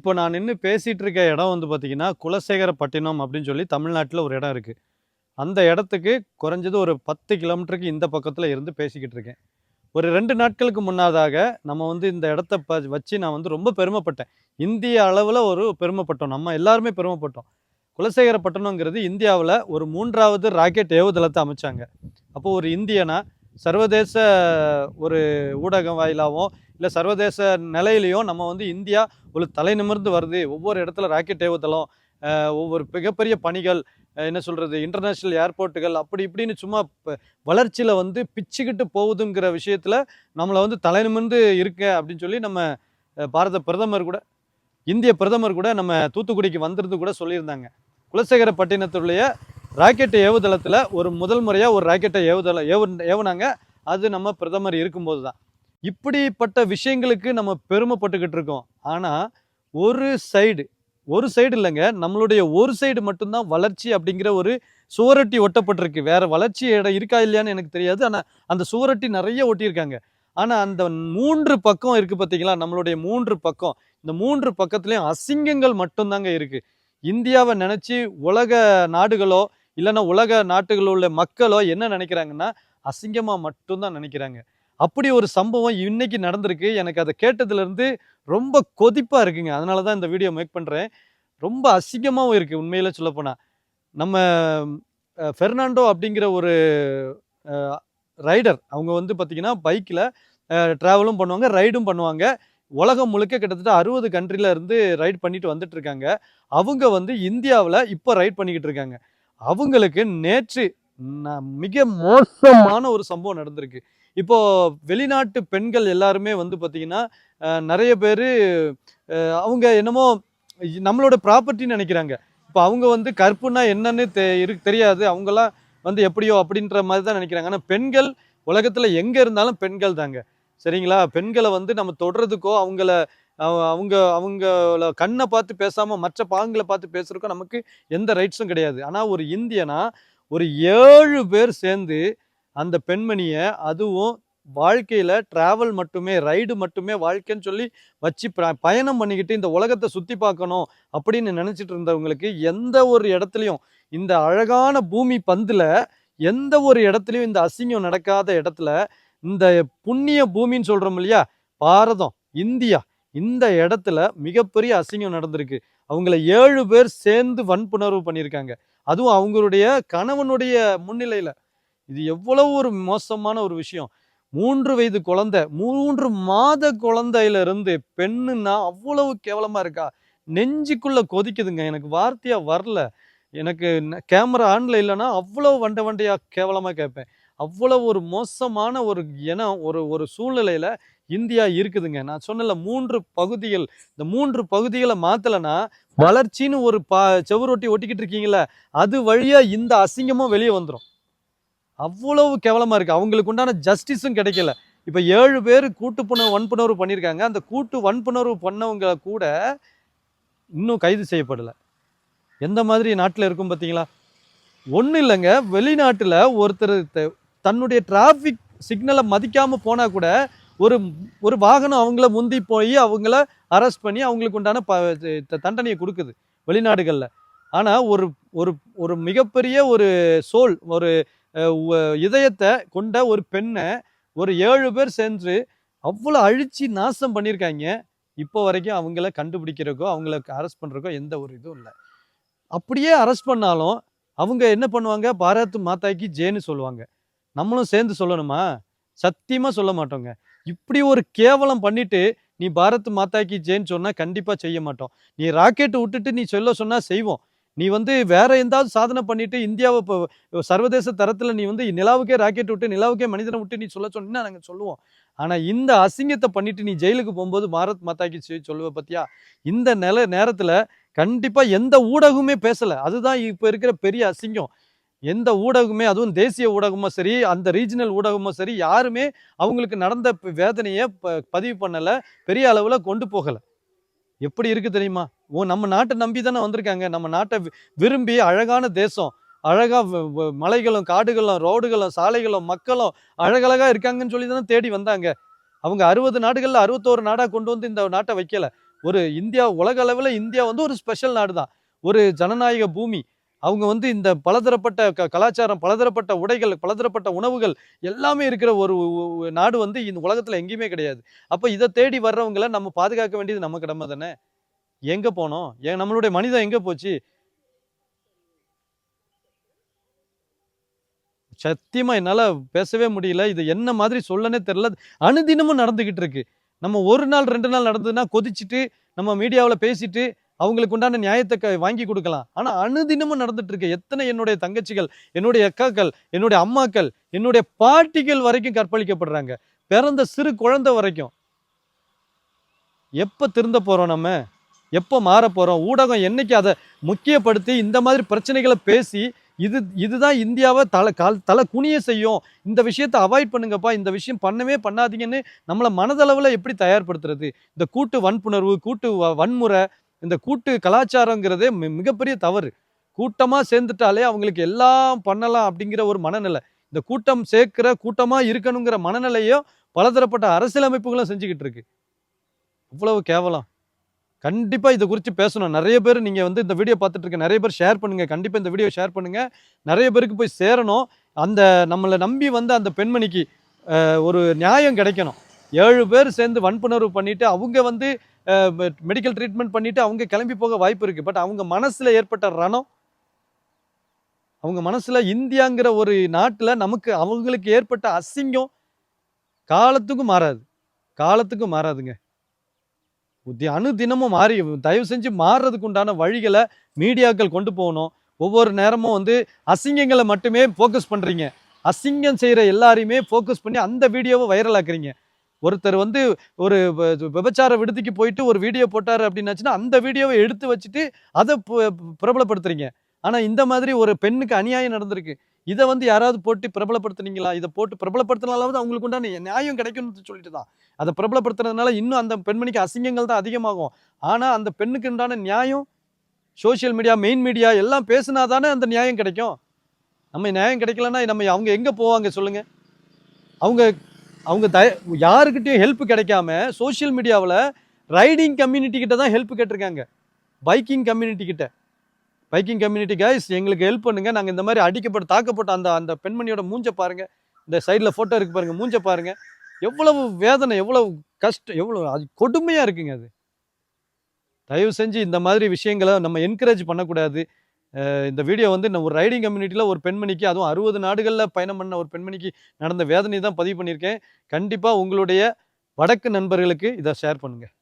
இப்போ நான் நின்று பேசிகிட்டு இருக்க இடம் வந்து பார்த்தீங்கன்னா குலசேகரப்பட்டினம் அப்படின்னு சொல்லி தமிழ்நாட்டில் ஒரு இடம் இருக்குது அந்த இடத்துக்கு குறைஞ்சது ஒரு பத்து கிலோமீட்டருக்கு இந்த பக்கத்தில் இருந்து பேசிக்கிட்டு இருக்கேன். ஒரு ரெண்டு நாட்களுக்கு முன்னதாக நம்ம வந்து இந்த இடத்த ப வச்சு நான் வந்து ரொம்ப பெருமைப்பட்டேன். இந்திய அளவில் ஒரு பெருமைப்பட்டோம். நம்ம எல்லாருமே பெருமைப்பட்டோம். குலசேகரப்பட்டினங்கிறது இந்தியாவில் ஒரு மூன்றாவது ராக்கெட் ஏவுதளத்தை அமைச்சாங்க. அப்போது ஒரு இந்தியனா சர்வதேச ஒரு ஊடகம் வாயிலாகவும் இல்லை சர்வதேச நிலையிலையும் நம்ம வந்து இந்தியா ஒரு தலை நிமிர்ந்து வருது. ஒவ்வொரு இடத்துல ராக்கெட் ஏவுதளம் ஒவ்வொரு மிகப்பெரிய பணிகள் என்ன சொல்கிறது இன்டர்நேஷ்னல் ஏர்போர்ட்டுகள் அப்படி இப்படின்னு சும்மா வளர்ச்சியில் வந்து பிச்சுக்கிட்டு போகுதுங்கிற விஷயத்தில் நம்மளை வந்து தலை நிமிர்ந்து இருக்க அப்படின்னு சொல்லி நம்ம பாரத பிரதமர் கூட இந்திய பிரதமர் கூட நம்ம தூத்துக்குடிக்கு வந்திருந்து கூட சொல்லியிருந்தாங்க. குலசேகரப்பட்டினத்துடைய ராக்கெட் ஏவுதளத்தில் ஒரு முதல் முறையாக ஒரு ராக்கெட்டை ஏவுதளம் ஏவு ஏவுனாங்க. அது நம்ம பிரதமர் இருக்கும்போது தான் இப்படிப்பட்ட விஷயங்களுக்கு நம்ம பெருமைப்பட்டுக்கிட்டு இருக்கோம். ஆனால் ஒரு சைடு ஒரு சைடு இல்லைங்க நம்மளுடைய ஒரு சைடு மட்டும்தான் வளர்ச்சி அப்படிங்கிற ஒரு சுவரொட்டி ஒட்டப்பட்டிருக்கு. வேற வளர்ச்சி இடம் இருக்கா இல்லையான்னு எனக்கு தெரியாது. ஆனால் அந்த சுவரொட்டி நிறைய ஒட்டியிருக்காங்க. ஆனால் அந்த மூன்று பக்கம் இருக்குது பார்த்தீங்களா? நம்மளுடைய மூன்று பக்கம். இந்த மூன்று பக்கத்துலேயும் அசிங்கங்கள் மட்டும்தாங்க இருக்குது இந்தியாவை நினச்சி உலக நாடுகளோ இல்லைன்னா உலக நாட்டுகளில் உள்ள மக்களோ என்ன நினைக்கிறாங்கன்னா அசிங்கமாக மட்டும்தான் நினைக்கிறாங்க. அப்படி ஒரு சம்பவம் இன்னைக்கு நடந்திருக்கு. எனக்கு அதை கேட்டதுலேருந்து ரொம்ப கொதிப்பாக இருக்குங்க. அதனால தான் இந்த வீடியோ மேக் பண்ணுறேன் ரொம்ப அசிங்கமாகவும் இருக்குது உண்மையில் சொல்லப்போனால் நம்ம ஃபெர்னாண்டோ அப்படிங்கிற ஒரு ரைடர் அவங்க வந்து பார்த்திங்கன்னா பைக்கில் ட்ராவலும் பண்ணுவாங்க ரைடும் பண்ணுவாங்க. உலகம் முழுக்க கிட்டத்தட்ட அறுபது கண்ட்ரில இருந்து ரைட் பண்ணிட்டு வந்துட்டு இருக்காங்க. அவங்க வந்து இந்தியாவில் இப்போ ரைட் பண்ணிக்கிட்டு இருக்காங்க. அவங்களுக்கு நேற்று மிக மோசமான ஒரு சம்பவம் நடந்திருக்கு. இப்போது வெளிநாட்டு பெண்கள் எல்லாருமே வந்து பார்த்திங்கன்னா நிறைய பேர் அவங்க என்னமோ நம்மளோட ப்ராப்பர்ட்டின்னு நினைக்கிறாங்க. இப்போ அவங்க வந்து கற்புனா என்னன்னு தெ இருக்கு தெரியாது. அவங்களாம் வந்து எப்படியோ அப்படின்ற மாதிரி தான் நினைக்கிறாங்க. ஆனால் பெண்கள் உலகத்தில் எங்கே இருந்தாலும் பெண்கள் தாங்க. சரிங்களா? பெண்களை வந்து நம்ம தொடுறதுக்கோ அவங்கள அவங்க அவங்கள கண்ணை பார்த்து பேசாமல் மற்ற பாகங்களை பார்த்து பேசுகிறக்கோ நமக்கு எந்த ரைட்ஸும் கிடையாது. ஆனால் ஒரு இந்தியனா ஒரு ஏழு பேர் சேர்ந்து அந்த பெண்மணியை அதுவும் வாழ்க்கையில் ட்ராவல் மட்டுமே ரைடு மட்டுமே வாழ்க்கைன்னு சொல்லி வச்சு ப- பயணம் பண்ணிக்கிட்டு இந்த உலகத்தை சுற்றி பார்க்கணும் அப்படின்னு நினச்சிட்டு இருந்தவங்களுக்கு எந்த ஒரு இடத்துலையும் இந்த அழகான பூமி பந்தில் எந்த ஒரு இடத்துலையும் இந்த அசிங்கம் நடக்காத இடத்துல இந்த புண்ணிய பூமின்னு சொல்கிறோம் இல்லையா பாரதம் இந்தியா இந்த இடத்துல மிகப்பெரிய அசிங்கம் நடந்திருக்கு. அவங்கள ஏழு பேர் சேர்ந்து வன்புணர்வு பண்ணியிருக்காங்க. அதுவும் அவங்களுடைய கணவனுடைய முன்னிலையில். இது எவ்வளவு ஒரு மோசமான ஒரு விஷயம். மூன்று வயது குழந்தை மூன்று மாத குழந்தையிலிருந்து பெண்ணுன்னா அவ்வளவு கேவலமாக இருக்கா? நெஞ்சுக்குள்ள கொதிக்குதுங்க. எனக்கு வார்த்தையாக வரல. எனக்கு கேமரா ஆன்ல இல்லைன்னா அவ்வளோ வண்டை வண்டையாக கேவலமாக கேட்பேன். அவ்வளோ ஒரு மோசமான ஒரு இனம் ஒரு ஒரு சூழ்நிலையில் இந்தியா இருக்குதுங்க. நான் சொன்னல மூன்று பகுதிகள் இந்த மூன்று பகுதிகளை மாற்றலைன்னா வளர்ச்சின்னு ஒரு பா செவுரொட்டி ஒட்டிக்கிட்டு இருக்கீங்களே அது வழியாக இந்த அசிங்கமும் வெளியே வந்துடும் அவ்வளவு கேவலமாக இருக்குது அவங்களுக்கு உண்டான ஜஸ்டிஸும் கிடைக்கல. இப்போ ஏழு பேர் கூட்டு புணர்வு வன்புணர்வு பண்ணியிருக்காங்க அந்த கூட்டு வன்புணர்வு பண்ணவங்க கூட இன்னும் கைது செய்யப்படலை. எந்த மாதிரி நாட்டில் இருக்கும் பார்த்தீங்களா ஒன்றும் இல்லைங்க. வெளிநாட்டில் ஒருத்தர் தன்னுடைய டிராஃபிக் சிக்னலை மதிக்காமல் போனால் கூட ஒரு ஒரு வாகனம் அவங்கள முந்தி போய் அவங்கள அரெஸ்ட் பண்ணி அவங்களுக்கு உண்டான ப த- தண்டனையை கொடுக்குது வெளிநாடுகளில். ஆனால் ஒரு ஒரு ஒரு மிகப்பெரிய ஒரு சோல் ஒரு இதயத்தை கொண்ட ஒரு பெண்ணை ஒரு ஏழு பேர் சேர்ந்து அவ்வளோ அழிச்சு நாசம் பண்ணியிருக்காங்க. இப்போ வரைக்கும் அவங்கள கண்டுபிடிக்கிறக்கோ அவங்கள அரெஸ்ட் பண்ணுறக்கோ எந்த ஒரு இதுவும் இல்லை. அப்படியே அரெஸ்ட் பண்ணாலும் அவங்க என்ன பண்ணுவாங்க? பாரத் மாதாக்கு ஜேன்னு சொல்லுவாங்க. நம்மளும் சேர்ந்து சொல்லணுமா? சத்தியமாக சொல்ல மாட்டோங்க. இப்படி ஒரு கேவலம் பண்ணிட்டு நீ பாரத் மாதாக்கு ஜேன்னு சொன்னால் கண்டிப்பாக செய்ய மாட்டோம். நீ ராக்கெட் விட்டுட்டு நீ சொல்ல சொன்னால் செய்வோம். நீ வந்து வேற எந்தாவது சாதனை பண்ணிட்டு இந்தியாவை இப்போ சர்வதேச தரத்தில் நீ வந்து நிலாவுக்கே ராக்கெட் விட்டு நிலாவுக்கே மனிதனை விட்டு நீ சொல்ல சொன்னா நாங்கள் சொல்லுவோம். ஆனால் இந்த அசிங்கத்தை பண்ணிட்டு நீ ஜெயிலுக்கு போகும்போது பாரத் மாதாக்கு சொல்லுவ பத்தியா? இந்த நில நேரத்தில் கண்டிப்பாக எந்த ஊடகமுமே பேசலை. அதுதான் இப்போ இருக்கிற பெரிய அசிங்கம். எந்த ஊடகமே அதுவும் தேசிய ஊடகமும் சரி அந்த ரீஜனல் ஊடகமும் சரி யாருமே அவங்களுக்கு நடந்த வேதனையை ப- பதிவு பண்ணலை பெரிய அளவில் கொண்டு போகலை. எப்படி இருக்குது தெரியுமா? ஓ நம்ம நாட்டை நம்பி தானே வந்திருக்காங்க. நம்ம நாட்டை விரும்பி அழகான தேசம். அழகாக வ- வ- மலைகளும் காடுகளும் ரோடுகளும் சாலைகளும் மக்களும் அழகழகாக இருக்காங்கன்னு சொல்லி தானே தேடி வந்தாங்க. அவங்க அறுபது நாடுகளில் அறுபத்தோரு நாடாக கொண்டு வந்து இந்த நாட்டை வைக்கல. ஒரு இந்தியா உலக அளவில் இந்தியா வந்து ஒரு ஸ்பெஷல் நாடு தான் ஒரு ஜனநாயக பூமி. அவங்க வந்து இந்த பலதரப்பட்ட க கலாச்சாரம் பலதரப்பட்ட உடைகள் பலதரப்பட்ட உணவுகள் எல்லாமே இருக்கிற ஒரு நாடு வந்து இந்த உலகத்தில் எங்கேயுமே கிடையாது. அப்போ இதை தேடி வர்றவங்கள நம்ம பாதுகாக்க வேண்டியது நம்ம கடமை தானே? எங்கே போனோம்? ஏன் நம்மளுடைய மனிதன் எங்கே போச்சு? சத்தியமாக என்னால் பேசவே முடியல. இது என்ன மாதிரி சொல்லனே தெரில அனுதினமும் நடந்துக்கிட்டு இருக்கு. நம்ம ஒரு நாள் ரெண்டு நாள் நடந்ததுன்னா கொதிச்சுட்டு நம்ம மீடியாவில் பேசிட்டு அவங்களுக்கு உண்டான நியாயத்தை க- வாங்கி கொடுக்கலாம். ஆனால் அனுதினமும் நடந்துட்டு இருக்கு எத்தனை என்னுடைய தங்கச்சிகள் என்னுடைய அக்காக்கள் என்னுடைய அம்மாக்கள் என்னுடைய பாட்டிகள் வரைக்கும் கற்பழிக்கப்படுறாங்க. பிறந்த சிறு குழந்தை வரைக்கும். எப்போ திருந்த போகிறோம் நம்ம? எப்போ மாற போகிறோம் ஊடகம் என்னைக்கு அதை முக்கியப்படுத்தி இந்த மாதிரி பிரச்சனைகளை பேசி இது இதுதான் இந்தியாவை தலை கால் தலை குனிய செய்யும். இந்த விஷயத்தை அவாய்ட் பண்ணுங்கப்பா. இந்த விஷயம் பண்ணவே பண்ணாதீங்கன்னு நம்மளை மனதளவில் எப்படி தயார்படுத்துறது? இந்த கூட்டு வன்புணர்வு கூட்டு வ- வன்முறை இந்த கூட்டு கலாச்சாரங்கிறதே மி- மிகப்பெரிய தவறு. கூட்டமாக சேர்ந்துட்டாலே அவங்களுக்கு எல்லாம் பண்ணலாம் அப்படிங்கிற ஒரு மனநிலை. இந்த கூட்டம் சேர்க்கிற கூட்டமாக இருக்கணுங்கிற மனநிலையோ பலதரப்பட்ட அரசியலமைப்புகளும் செஞ்சுக்கிட்டு இருக்கு. இவ்வளவு கேவலம். கண்டிப்பாக இதை குறித்து பேசணும். நிறைய பேர் நீங்கள் வந்து இந்த வீடியோ பார்த்துட்டு இருக்க நிறைய பேர் ஷேர் பண்ணுங்கள் கண்டிப்பாக இந்த வீடியோ ஷேர் பண்ணுங்கள் நிறைய பேருக்கு போய் சேரணும். அந்த நம்மளை நம்பி வந்து அந்த பெண்மணிக்கு ஒரு நியாயம் கிடைக்கணும். ஏழு பேர் சேர்ந்து வன்புணர்வு பண்ணிவிட்டு அவங்க வந்து மெடிக்கல் ட்ரீட்மெண்ட் பண்ணிவிட்டு அவங்க கிளம்பி போக வாய்ப்பு இருக்குது பட் அவங்க மனசில் ஏற்பட்ட ரணம் அவங்க மனசில் இந்தியாங்கிற ஒரு நாட்டில் நமக்கு அவங்களுக்கு ஏற்பட்ட அசிங்கம் காலத்துக்கும் மாறாது. காலத்துக்கும் மாறாதுங்க. தி- அனுதினமும் மாறி தயவு செஞ்சு மாறுறதுக்கு உண்டான வழிகளை மீடியாக்கள் கொண்டு போகணும். ஒவ்வொரு நேரமும் வந்து அசிங்கங்களை மட்டுமே ஃபோக்கஸ் பண்ணுறீங்க அசிங்கம் செய்கிற எல்லாரையுமே ஃபோக்கஸ் பண்ணி அந்த வீடியோவை வைரல் ஆக்குறீங்க. ஒருத்தர் வந்து ஒரு விபச்சார விடுதிக்கு போயிட்டு ஒரு வீடியோ போட்டாரு அப்படின்னாச்சுன்னா அந்த வீடியோவை எடுத்து வச்சுட்டு அதை பிரபலப்படுத்துறீங்க. ஆனால் இந்த மாதிரி ஒரு பெண்ணுக்கு அநியாயம் நடந்திருக்கு. இதை வந்து யாராவது போட்டு பிரபலப்படுத்துனீங்களா? இதை போட்டு பிரபலப்படுத்தினாலாவது அவங்களுக்கு உண்டான நியாயம் கிடைக்கும்னு சொல்லிட்டு தான். அதை பிரபலப்படுத்துறதுனால இன்னும் அந்த பெண்மணிக்கு அசிங்கங்கள் தான் அதிகமாகும். ஆனால் அந்த பெண்ணுக்கு உண்டான நியாயம் சோஷியல் மீடியா மெயின் மீடியா எல்லாம் பேசினா தானே அந்த நியாயம் கிடைக்கும். நம்ம நியாயம் கிடைக்கலன்னா நம்ம அவங்க எங்கே போவாங்க சொல்லுங்கள் அவங்க அவங்க தய யாருக்கிட்டையும் ஹெல்ப் கிடைக்காம சோஷியல் மீடியாவில் ரைடிங் கம்யூனிட்டி கிட்ட தான் ஹெல்ப் கேட்டிருக்காங்க. பைக்கிங் கம்யூனிட்டி கிட்ட. பைக்கிங் கம்யூனிட்டி கைஸ் எங்களுக்கு ஹெல்ப் பண்ணுங்கள் நாங்கள் இந்த மாதிரி அடிக்கப்பட்டு தாக்கப்பட்ட அந்த அந்த பெண்மணியோட மூஞ்ச பாருங்கள் இந்த சைடில் ஃபோட்டோ இருக்கு பாருங்கள் மூஞ்ச பாருங்கள் எவ்வளவு வேதனை எவ்வளவு கஷ்டம் எவ்வளோ அது கொடுமையாக இருக்குங்க அது. தயவு செஞ்சு இந்த மாதிரி விஷயங்களை நம்ம என்கரேஜ் பண்ணக்கூடாது. இந்த வீடியோ வந்து நம்ம ஒரு ரைடிங் கம்யூனிட்டியில் ஒரு பெண்மணிக்கு அதுவும் அறுபது நாடுகளில் பயணம் பண்ண ஒரு பெண்மணிக்கு நடந்த வேதனை தான் பதிவு பண்ணியிருக்கேன். கண்டிப்பாக உங்களுடைய வடக்கு நண்பர்களுக்கு இதை ஷேர் பண்ணுங்கள்